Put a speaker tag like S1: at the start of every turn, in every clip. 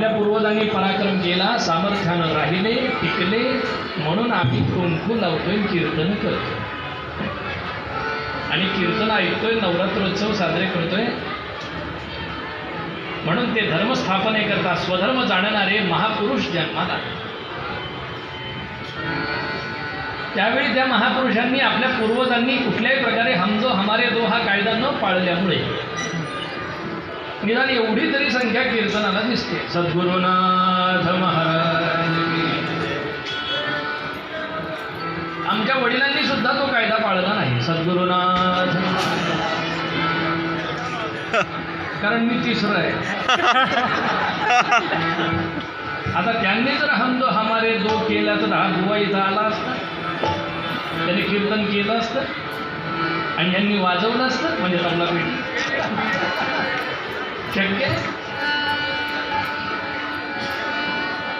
S1: आपल्या पूर्वजांनी पराक्रम केला सामर्थ्यानं राहिले टिकले म्हणून आम्ही कुंकू लावतोय कीर्तन करतो आणि कीर्तन ऐकतोय नवरात्रोत्सव साजरे करतोय. म्हणून ते धर्म करता स्वधर्म जाणणारे महापुरुष जन्मात आले त्यावेळी त्या महापुरुषांनी आपल्या पूर्वजांनी कुठल्याही प्रकारे हमजो हमारे दो हा कायदा न पाळल्यामुळे निदान एवढी तरी संख्या कीर्तनाला दिसते. सद्गुरुनाथ महाराज. आमच्या वडिलांनी सुद्धा तो कायदा पाळला नाही. सद्गुरुनाथ कारण मी तिसरं आहे. आता त्यांनी जर हम हमारे दो केला तर हा गुवा इथं आला असता. त्यांनी कीर्तन केलं असतं. आणि यांनी वाजवलं असतं. म्हणजे तबला पेटी. शक्य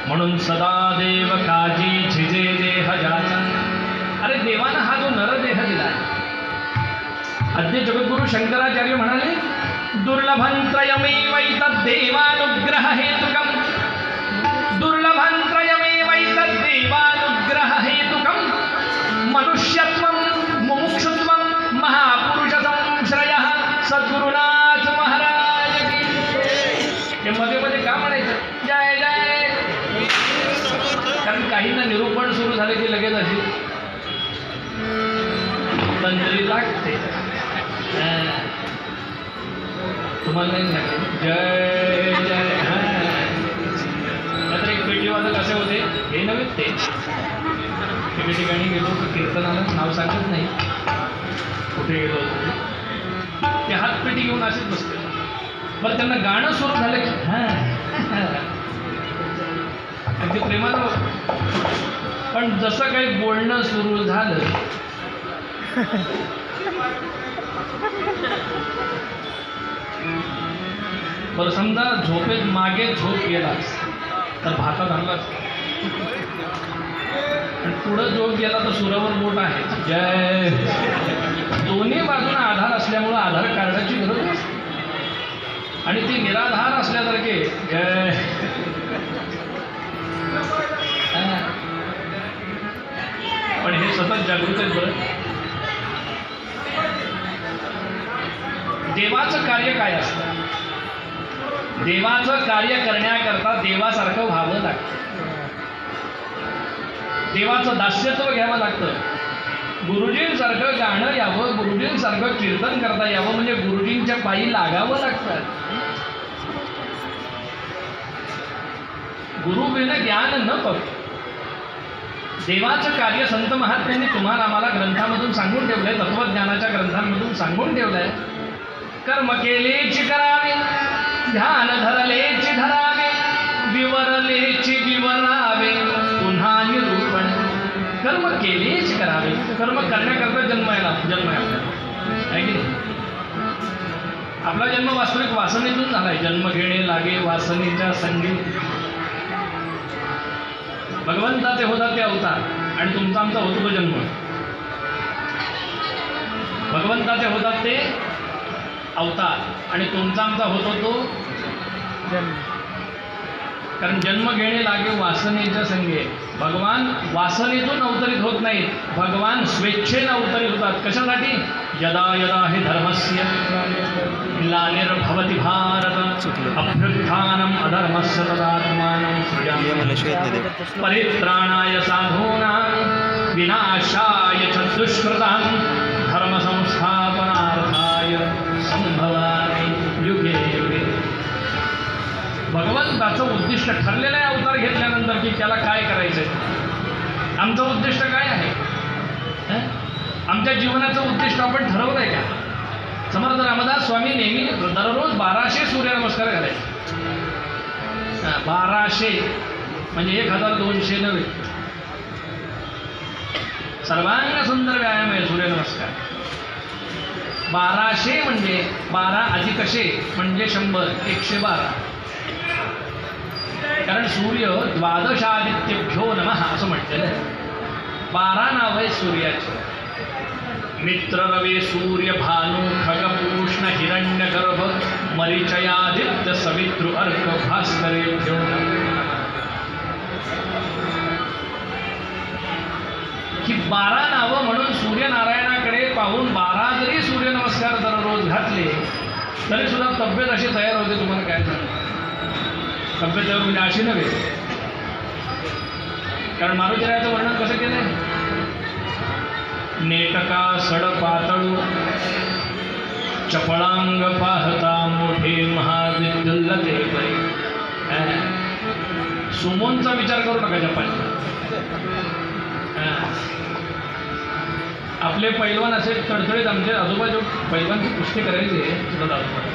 S1: म्हणून सदा देव काजी झिजे देह जाचा अरे देवानं हा जो नरदेह दिला अद्य जगद्गुरु शंकराचार्य म्हणाले दुर्लभंत्रयमेवैत देवानुग्रह हेतुकम दुर्लभंत्रयमेवैत देवानुग्रह हेतुकम मनुष्यत्व तंत्री लागते. तुम्हाला नाही लागले जय जय हा. एक पेटीवादक असे होते. हे नव्हे ते. एके ठिकाणी गेलो तर कीर्तनाला नाव सांगत नाही. कुठे गेलो होतो ते. हातपेटी घेऊन असेच बसते बरं त्यांना गाणं सुरू झालं की हां. अगदी प्रेमात पण जसं काही बोलणं सुरू झालं बरं समजा झोपेत मागे झोप गेलास तर भातात आणलाच आणि पुढं झोप गेला तर सुरावर बोट आहे. जय. दोन्ही बाजूला आधार असल्यामुळं आधार कार्डाची गरज नसते. आणि ते निराधार असल्यासारखे. जय. पण हे सतत जागृत आहेत बरं. देवाचं कार्य करण्याकरता देवासारखं व्हावं लागतं. देवाचं दास्यत्व घ्यावं लागतं. गुरुजींसारखं गाणं यावं गुरुजींसारखं कीर्तन करता यावं म्हणजे गुरुजींच्या पायी लागावं लागतं. गुरु बिन ज्ञान न पक देवाचं कार्य संत महात्म्यांनी तुम्हाला आम्हाला ग्रंथामधून सांगून ठेवलंय तत्वज्ञानाच्या ग्रंथांमधून सांगून ठेवलंय. कर्म केलेची करावे ध्यान धरलेची धरावे विवरलेची विवरावे पुन्हा निरूपण कर्म केलेच करावे. कर्म करण्याकरता जन्म यायला जन्म आहे आपल्याला आहे की नाही? आपला जन्म वास्तविक वासनेतून झालाय. जन्म घेणे लागे वासनेच्या संधी भगवंताचे होतात ते अवतार आणि तुमचा आमचा होतो तो जन्म. भगवंताचे होतात ते अवतार आणि तुमचा आमचा होतो तो कारण जन्म घेणे लागे वासनेच्या संगे. भगवान वासनेतून अवतरित होत नाहीत. भगवान स्वेच्छेनं अवतरित होतात. कशासाठी? यदा यदा हे धर्मस्य ग्लानिर्भवति भारत. अभ्युत्थानम अधर्मस्य तदात्मानं परित्राणाय साधूनां विनाशाय च दुष्कृतां भगवंताचं उद्दिष्ट ठरलेलं आहे अवतार घेतल्यानंतर की त्याला काय करायचं आहे आमचं उद्दिष्ट काय आहे? आमच्या जीवनाचं उद्दिष्ट आपण ठरवलं आहे का? समर्थ रामदास स्वामी नेहमी दररोज बाराशे सूर्यनमस्कार घालायचे बाराशे म्हणजे एक हजार दोनशे नव्हे. सर्वांग सुंदर व्यायाम आहे सूर्यनमस्कार. बाराशे म्हणजे बारा अधिकशे म्हणजे शंभर एकशे बारा. कारण सूर्य द्वादशादित्यभ्यो नम असं म्हटलेलं आहे. बारा नाव आहे सूर्याचं. मित्र रवी सूर्य भानु खगपूष्ण हिरण्य गर्भ मरिचयादित्य सवितृ अर्क भास्करे ही बारा नावं म्हणून सूर्यनारायणाकडे पाहून बारा संस्कार सूर्यनमस्कार दररोज घातले तरी सुद्धा तब्येत अशी तयार होते तुम्हाला काय सांगू? तब्येत तयार म्हणजे अशी नव्हे. कारण मारुतीरायाचं वर्णन कसं केलंय? नेटका सड पातळू चपळांग पाहता मोठे महाविद्युल्लते परी सुमोंचा विचार करू नका जपानचा आपले पैलवान असे तडतडीत आमचे आजोबा जो पैलवानची पुष्टी करायचे तुला आजोबा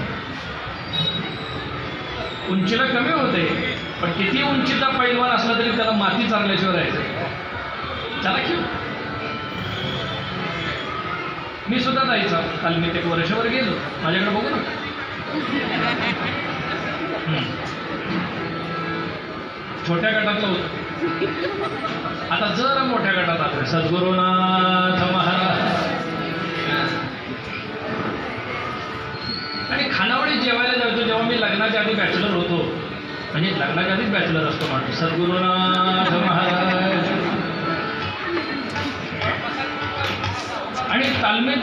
S1: उंचीला कमी होते पण किती उंचीचा पैलवान असला तरी त्याला माती चांगल्याशिवाय राहायचं. त्याला खेळ. मी सुद्धा जायचा. काल मी ते एक वर्षभर गेलो. माझ्याकडे बघू ना छोट्या गटातलं होतं. आता जर मोठ्या गटात आलं सद्गुरुनाथ महाराज. आणि खानावळी जेवायला जायचो जेव्हा मी लग्नाच्या आधी बॅचलर होतो. म्हणजे लग्नाच्या आधीच बॅचलर असतो माणूस. सद्गुरुनाथ महाराज. आणि तालमीत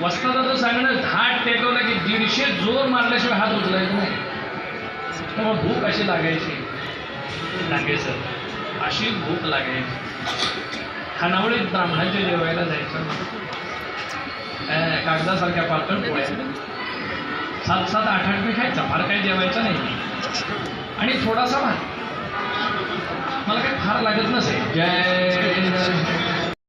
S1: वस्तादाचं सांगणं हात टेकवलं की दीडशे जोर मारल्याशिवाय हात उचलायचा नाही. तेव्हा भूक अशी लागायची. लागायचं अशी भूक लागे. खानावळीत ब्राह्मणाच्या जेवायला जायचं. अं, कागदासारख्या पातळ पोळ्या. सात सात आठ आठ मी खायचा. फार काही जेवायचं नाही. आणि थोडासा भात. मला काही फार लागत नसे जय